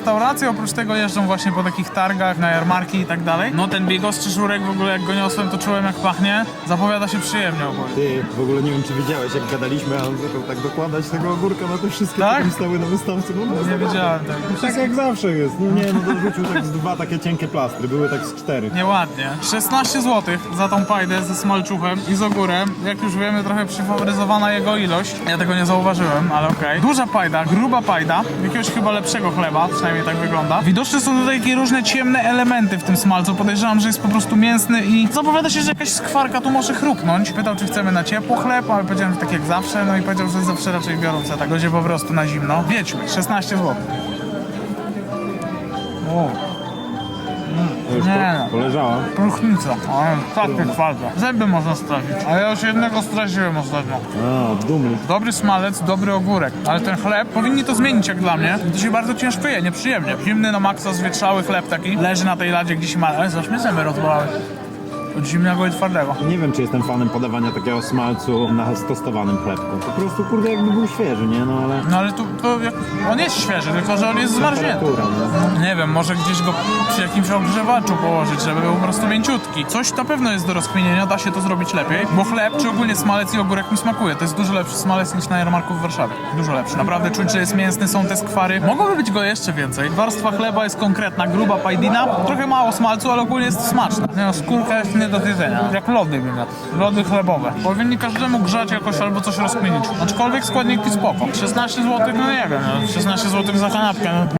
restauracje, oprócz tego jeżdżą właśnie po takich targach, na jarmarki i tak dalej. No ten bigos czy szurek w ogóle jak go niosłem, to czułem jak pachnie. Zapowiada się przyjemnie ogólnie. Ty, w ogóle nie wiem czy widziałeś, jak gadaliśmy, a on zaczął tak dokładać tego ogórka na te wszystkie, Tak? które stały na wystawce. No, no, Nie wiedziałem tego. tak jak zawsze jest. No nie, no dorzucił tak z dwa takie cienkie plastry, były tak z cztery. Nieładnie. 16 zł za tą pajdę ze smalczuchem i z ogórem. Jak już wiemy, trochę przyfaworyzowana jego ilość. Ja tego nie zauważyłem, ale okej. Duża pajda, gruba pajda, jakiegoś chyba lepszego chleba, przynajmniej tak wygląda. Widoczne są tutaj takie różne ciemne elementy w tym smalcu. Podejrzewam, że jest po prostu mięsny i zapowiada się, że jakaś skwarka tu może chrupnąć. Pytał, czy chcemy na ciepło chleb, ale powiedziałem, że tak jak zawsze. No i powiedział, że zawsze raczej biorą tak będzie po prostu na zimno. Wiedźmy, 16 zł. O. Już Nie po, poleżała. Próchnica, ale takie twarde. Zęby można stracić. A ja już jednego straciłem ostatnio. A, dumny. Dobry smalec, dobry ogórek. Ale ten chleb, powinni to zmienić jak dla mnie. To się bardzo ciężko je, nieprzyjemnie. Zimny na maksa, zwietrzały chleb taki. Leży na tej ladzie gdzieś ma... Ale zaś mnie zęby rozbolały. Od zimnego i twardego. Nie wiem, czy jestem fanem podawania takiego smalcu na stostowanym chlebku. Po prostu, kurde, jakby był świeży, nie? No ale... No ale tu. On jest świeży, tylko że on jest zmarznięty. No. Nie wiem, może gdzieś go przy jakimś ogrzewaczu położyć, żeby był po prostu mięciutki. Coś na pewno jest do rozkminienia, da się to zrobić lepiej, bo chleb czy ogólnie smalec i ogórek mi smakuje. To jest dużo lepszy smalec niż na jarmarku w Warszawie. Dużo lepszy. Naprawdę czuć, że jest mięsny, są te skwary. Mogłoby być go jeszcze więcej. Warstwa chleba jest konkretna, gruba pajdina. Trochę mało smalcu, ale ogólnie jest smaczna. Nie no, skórka jest nie do zjedzenia. Jak lody bym jadł. Lody chlebowe. Powinni każdemu grzać jakoś albo coś rozkminić. Aczkolwiek składniki spoko. 16 zł, no nie wiem, no, 16 zł za kanapkę. No.